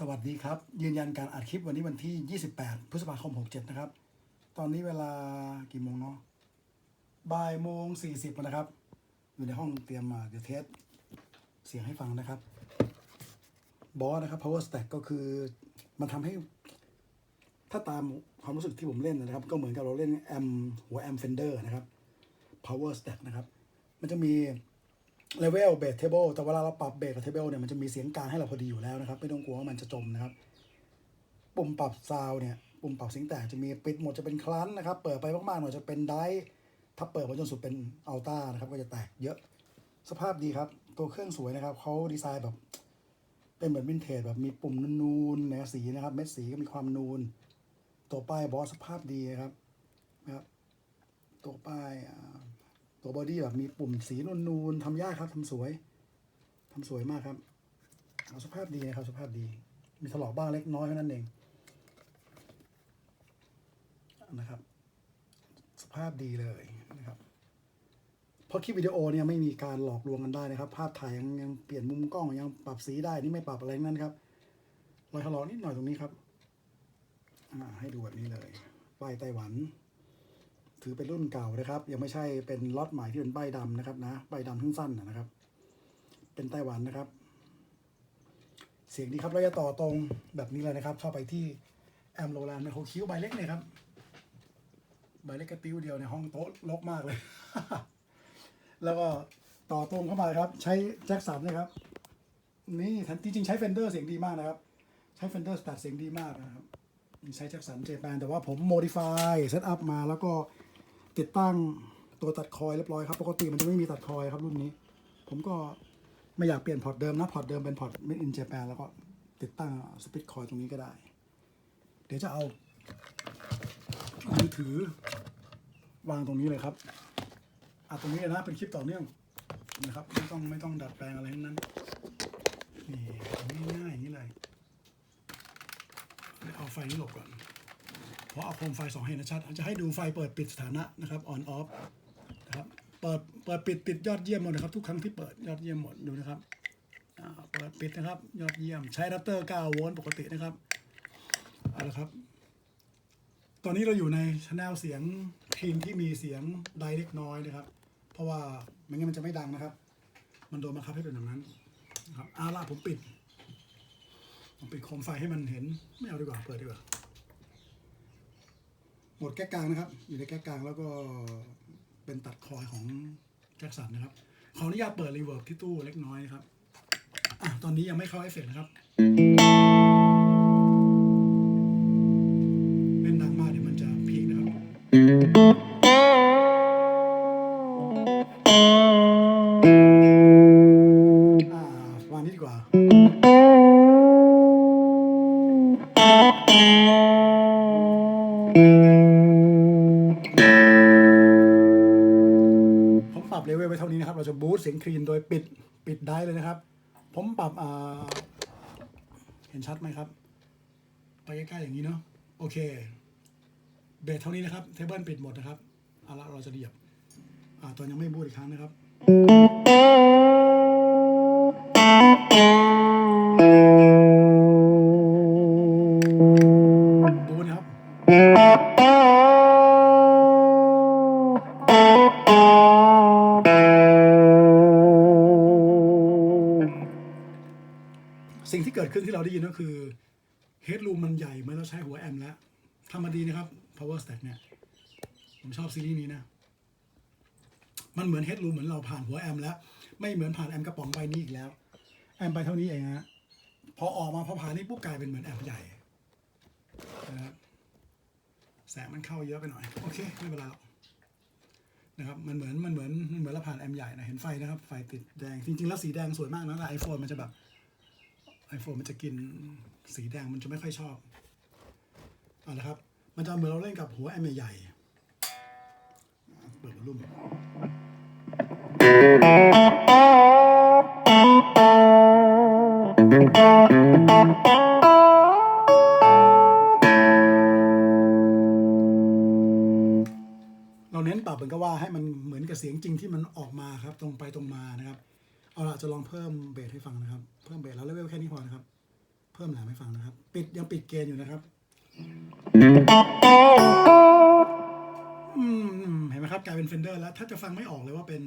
สวัสดีครับ ยืนยันการอัดคลิปวันนี้วันที่ 28 พฤษภาคม 67 นะครับ ตอนนี้เวลากี่โมงเนาะบ่ายโมง 40นะครับ อยู่ในห้องเตรียมมาเดี๋ยวเทสเสียงให้ฟังนะครับ บอสนะครับ power stack ก็คือมันทำให้ ถ้าตามความรู้สึกที่ผมเล่นนะครับ ก็เหมือนกับเราเล่นแอมหัวแอมเฟนเดอร์นะครับ power stack นะครับ มันจะมี เลเวลเบสเทเบิลแต่เวลาเราปรับเบสกับเทเบิลเนี่ยมันจะมีเสียงกลางให้เราพอดีอยู่แล้วนะครับ ไม่ต้องกลัวว่ามันจะจมนะครับ ปุ่มปรับซาวเนี่ยปุ่มปรับเสียงแตกจะมีปิดหมดจะเป็นคลันนะครับ เปิดไปมากๆหน่อยจะเป็นไดร์ถ้าเปิดไปจนสุดเป็นอัลต้านะครับ ก็จะแตกเยอะ สภาพดีครับ ตัวเครื่องสวยนะครับเขาดีไซน์แบบ เป็นเหมือนวินเทจแบบมีปุ่มนูนๆนะสีนะครับ เม็ดสีก็มีความนูน ตัวป้ายบอสสภาพดีครับนะครับ ตัวป้ายอ่า ตัวบอดี้แบบมีปุ่มสีนูนๆทำยากครับทำสวยทำสวยมากครับเอาสภาพดีนะครับสภาพดี มีถลอกบ้างเล็กน้อยเท่านั้นเองนะครับ สภาพดีเลยนะครับเพราะคลิปวิดีโอเนี่ยไม่มีการหลอกลวงกันได้นะครับ ภาพถ่ายยังยังเปลี่ยนมุมกล้องยังปรับสีได้นี่ไม่ปรับอะไรงนั้นครับรอยถลอกนิดหน่อยตรงนี้ครับให้ดูแบบนี้เลยป้ายไต้หวัน ถือเป็นรุ่นเก่านะครับ ยังไม่ใช่เป็นล็อตใหม่ที่เป็นใบดำนะครับนะใบดำทั้งสั้นนะครับ เป็นไต้หวันนะครับ เสียงดีครับเราจะต่อตรงแบบนี้เลยนะครับ เข้าไปที่แอมโรแลนด์ไมโครคิวใบเล็กเนี่ยครับใบเล็กกระติ้วเดียวในห้องโต๊ะรกมากเลย แล้วก็ต่อตรงเข้ามาครับ ใช้แจ็คสันนะครับ นี่จริงๆใช้เฟนเดอร์เสียงดีมากนะครับ ใช้เฟนเดอร์สตัดเสียงดีมากนะครับใช้แจ็คสันเจแปนแต่ว่าผมโมดิฟายเซตอัพมาแล้วก็ ติดตั้งตัวตัดคอยเรียบร้อยครับปกติมันจะไม่มีตัดคอยครับรุ่นนี้ ผมก็ไม่อยากเปลี่ยนพอร์ตเดิมนะพอร์ตเดิมเป็นพอร์ต made in Japan แล้วก็ติดตั้งสปิทคอยตรงนี้ก็ได้ เดี๋ยวจะเอามือถือวางตรงนี้เลยครับอัดตรงนี้นะเป็นคลิปต่อเนื่องนะครับไม่ต้องไม่ต้องดัดแปลงอะไรทั้งนั้นนี่ง่ายๆอย่างนี้เลยเอาไฟนี้หลบก่อน พราะเอาโคมไฟสองให้นะชัดจะให้ดูไฟเปิดปิดสถานะนะครับ on off นะครับเปิดเปิดปิดติดยอดเยี่ยมหมดนะครับ ทุกครั้งที่เปิดยอดเยี่ยมหมดดูนะครับเปิดปิดนะครับ ยอดเยี่ยมใช้อะแดปเตอร์9โวลต์ปกตินะครับเอาละครับ ตอนนี้เราอยู่ในช anel เสียงคลีนที่มีเสียงไดเล็กน้อยนะครับ เพราะว่าไม่งั้นมันจะไม่ดังนะครับ มันโดนบังคับให้เป็นแบบนั้นนะครับอาล่ะผมปิดผมปิดโคมไฟให้มันเห็นไม่เอาดีกว่าเปิดดีกว่า หมดแก้กลางนะครับ อยู่ในแก้กลางแล้วก็เป็นตัดคอยของแจ็คสันนะครับ ขออนุญาตเปิดรีเวิร์บที่ตู้เล็กน้อยนะครับอะตอนนี้ยังไม่เข้าเอฟเฟกต์นะครับเล่นดังมากเดี๋ยวมันจะพีคนะครับ เราจะบูสต์เสียงคลีนโดยปิดปิดได้เลยนะครับ ผมปรับอ่าเห็นชัดไหมครับ ไปใกล้ๆอย่างนี้เนาะโอเคเบสเท่านี้นะครับเทเบิลปิดหมดนะครับเอาละเราจะเดียบอ่าตอนยังไม่บูสอีกครั้งนะครับบูส เกิดขึ้นที่เราได้ยินก็คือเฮด o ูมมันใหญ่เหมื่อเราใช้หัวแอมแล้วทำมาดีนะครับ power stack เนี่ย ผมชอบซีรีส์นี้นะ มันเหมือนเฮด o ูมเหมือนเราผ่านหัวแอมแล้ว ไม่เหมือนผ่านแอมกระป๋องใบนี้อีกแล้ว แอมใบเท่านี้เองฮะพอออกมาพอผ่านนี่ปุ๊บกลายเป็นเหมือนแอมใหญ่นะครับแสงมันเข้าเยอะไปหน่อย โอเค ไม่เป็นไรหรอกนะครับมันเหมือนมันเหมือนมันเหมือนเราผ่านแอมใหญ่นะเห็นไฟนะครับ ไฟติดแดงจริงๆแล้วสีแดงสวยมากนะแต่ไอโฟนมันจะแบบ ไอโฟนมันจะกินสีแดงมันจะไม่ค่อยชอบเอาละครับ มันจะเหมือนเราเล่นกับหัวแอมใหญ่เปิดวอลลุ่มเราเน้นปรับเหมือนกับว่าให้มันเหมือนกับเสียงจริงที่มันออกมาครับ ตรงไปตรงมานะครับ เอาละจะลองเพิ่มเบสให้ฟังนะครับ เพิ่มเบสแล้วเลเวลแค่นี้พอนะครับ เพิ่มแหลมให้ฟังนะครับ ปิดยังปิดเกณฑ์อยู่นะครับอืมเห็นไหมครับกลายเป็นเฟนเดอร์แล้ว ถ้าจะฟังไม่ออกเลยว่าเป็น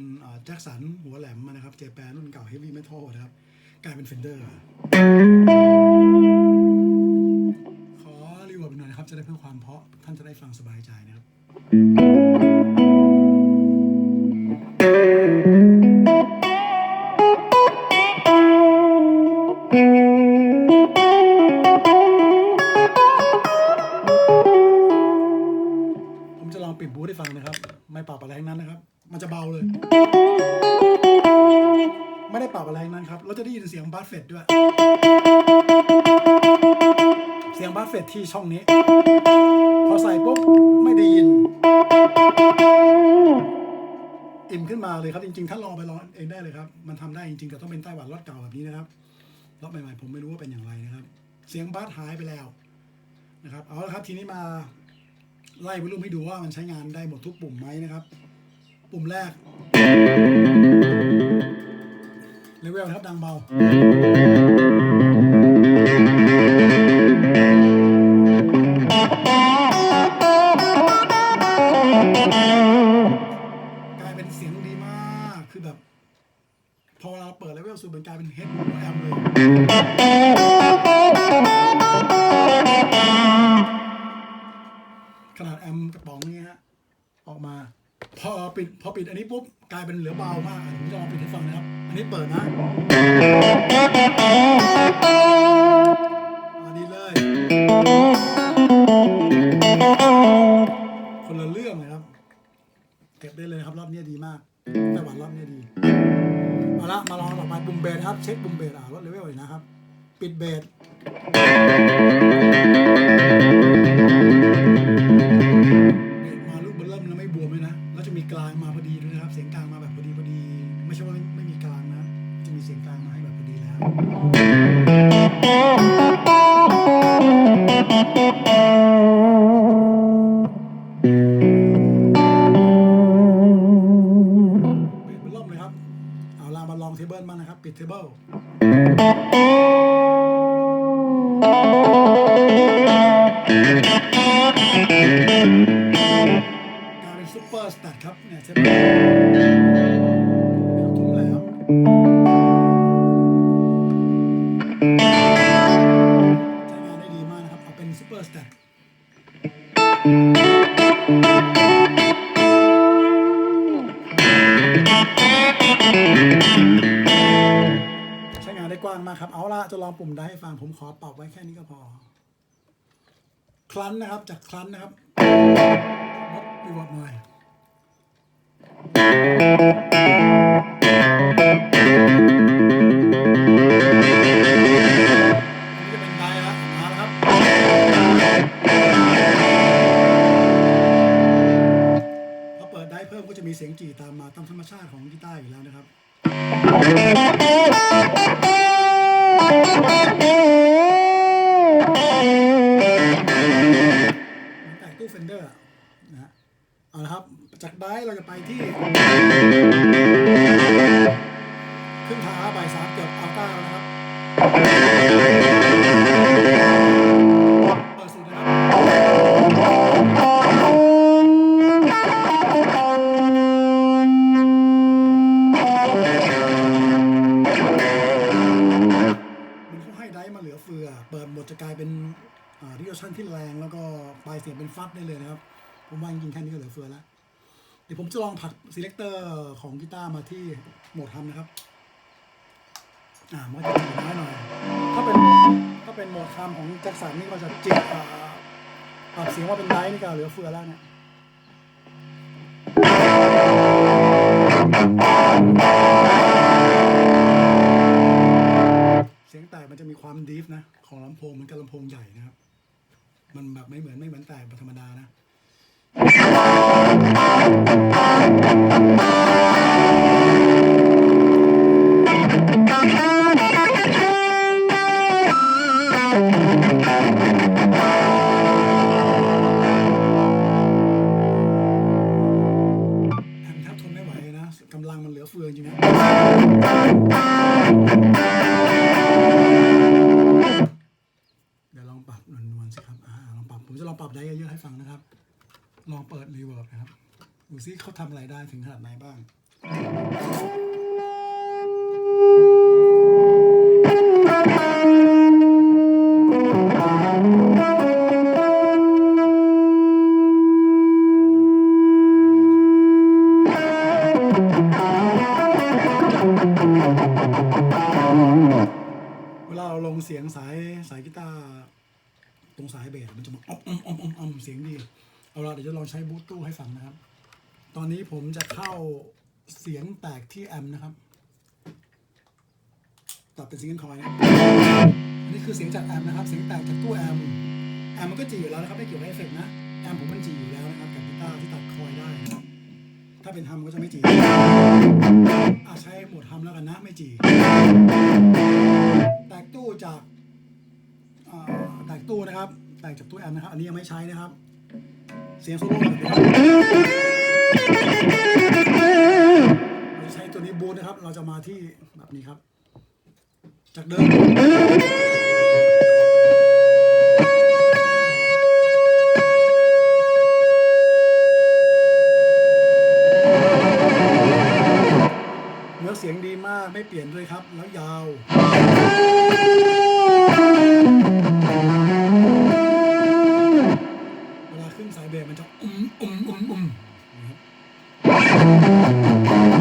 แจ็คสันหัวแหลมมานะครับ เจแปนรุ่นเก่าเฮฟวี่เมทัลนะครับ กลายเป็นเฟนเดอร์ขอรีเวิร์บหน่อยนะครับ จะได้เพื่อความเพาะท่านจะได้ฟังสบายใจนะครับ ปิดบูธให้ฟังนะครับ ไม่ปรับอะไรทั้งนั้นนะครับ มันจะเบาเลย ไม่ได้ปรับอะไรทั้งนั้นครับเราจะได้ยินเสียงบาสเฟตด้วย เสียงบาสเฟตที่ช่องนี้ พอใส่ปุ๊บไม่ได้ยิน อิ่มขึ้นมาเลยครับ จริงๆท่านลองไปลองเองได้เลยครับ มันทำได้จริงๆแต่ต้องเป็นไต้หวันรถเก่าแบบนี้นะครับรถใหม่ๆผมไม่รู้ว่าเป็นอย่างไรนะครับ เสียงบาสหายไปแล้วนะครับ เอาละครับทีนี้มา ไล่วอลุ่มให้ดูว่ามันใช้งานได้หมดทุกปุ่มไหมนะครับ ปุ่มแรกเลเวลนะครับดังเบา กลายเป็นเสียงดีมาก คือแบบ พอเราเปิดเลเวลสุดมันกลายเป็นเฮดแอมเลย มกระป๋องนี้ฮะออกมา พอปิดพอปิดอันนี้ปุ๊บกลายเป็นเหลือเบามากผมจะลองปิดให้ฟังนะครับ อันนี้เปิดนะอันนี้เลยคนละเรื่องเลยครับ เก็บได้เลยครับรอบนี้ดีมากไต้หวันรอบนี้ดีเอาละมาลองต่อไปปุ่มเบสครับ เช็คปุ่มเบสอะลดเลเวลเลยนะครับ ปิดเบสางมาพอดีด้วยนะครับ เสียงกลางมาแบบพอดีพอดี ไม่ใช่ว่าไม่มีกลางนะ จะมีเสียงกลางมาให้แบบพอดีแล้วเบสเบอร์เริ่มเลยครับ เอาลามาลองเทเบิลมานะครับ ปิดเทเบิล เอาเป็นซุปเปอร์สแตทใช้งานได้กว้างมากครับ เอาละจะลองปุ่มได้ให้ฟัง ผมขอปรับไว้แค่นี้ก็พอ คลันนะครับ จากคลันนะครับลดรีวอร์ดหน่อย นะเอาละครับ จากไดเราจะไปที่ขึ้นทางอาบ่ายสามเกือบอัลต้าแล้วนะครับเปิดสุดนะครับมันเขาให้ได้มาเหลือเฟือเปิดหมดจะกลายเป็นดิโอชั่นที่แรงแล้วก็ปลายเสียงเป็นฟัดได้เลยนะครับ ผมว่าจริงๆแค่นี้ก็เหลือเฟือแล้ว เดี๋ยวผมจะลองผักซีเลคเตอร์ของกีตาร์มาที่โหมดทำนะครับ อ่ามันจะจิน้อยหน่อย ถ้าเป็นถ้าเป็นโหมดทำของแจ็คสันนี่ก็จะจิกปรับเสียงว่าเป็นไดฟ์นี่ก็เหลือเฟือแล้วเนี่ยเสียงแตกมันจะมีความดีฟนะ ของลำโพงมันกับลำโพงใหญ่นะครับ มันแบบไม่เหมือนไม่เหมือนแตกธรรมดานะ แอมแทบทนไม่ไหวนะกำลังมันเหลือเฟือจริงนะ รีเวิร์บนะครับดูซิเขาทำอะไรได้ถึงขนาดไหนบ้างเวลาเราลงเสียงสายสายกีตาร์ตรงสายเบสมันจะมาอมอมอมอมอมเสียงดี เอาละเดี๋ยวจะลองใช้บลูทูธให้ฟังนะครับ ตอนนี้ผมจะเข้าเสียงแตกที่แอมนะครับ ตัดเป็นซิงเกิลคอยนะ อันนี้คือเสียงจากแอมนะครับ เสียงแตกจากตู้แอม แอมมันก็จีอยู่แล้วนะครับ ไม่เกี่ยวกับเอฟเฟกต์นะ แอมผมมันจีอยู่แล้วนะครับกับกีตาร์ที่ตัดคอยได้นะถ้าเป็นฮัมก็จะไม่จีอะใช้โหมดฮัมแล้วกันนะ ไม่จี แตกตู้จากแตกตู้นะครับ แตกจากตู้แอมนะครับ อันนี้ยังไม่ใช้นะครับ เสียงโซโล่แบบนี้เราจะใช้ตัวนี้บูทนะครับ เราจะมาที่แบบนี้ครับ จากเดิมเนื้อเสียงดีมากไม่เปลี่ยนด้วยครับ แล้วยาวเว เบสมันจะอุ้มอุ้มอุ้มอุ้มนะครับ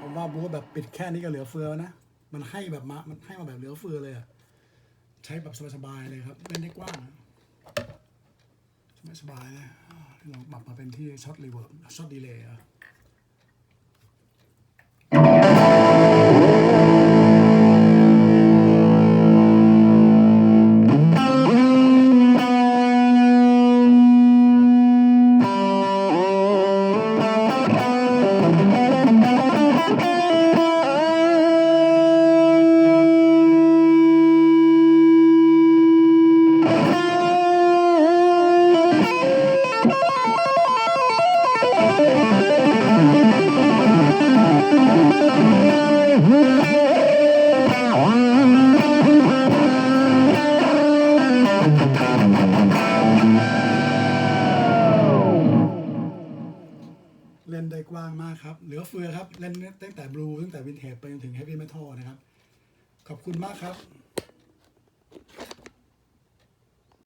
ผมว่าบูธแบบปิดแค่นี้ก็เหลือเฟือนะ มันให้แบบมา มันให้มาแบบเหลือเฟือเลยอะใช้แบบสบายๆเลยครับเล่นได้กว้างสบายๆเลยเราลองปรับมาเป็นที่ช็อตรีเวิร์บช็อตดีเลย์อะ เล่นได้กว้างมากครับ เหลือเฟือครับ เล่นตั้งแต่บลูตั้งแต่วินเทจไปจนถึงเฮฟวี่เมทัลนะครับ ขอบคุณมากครับ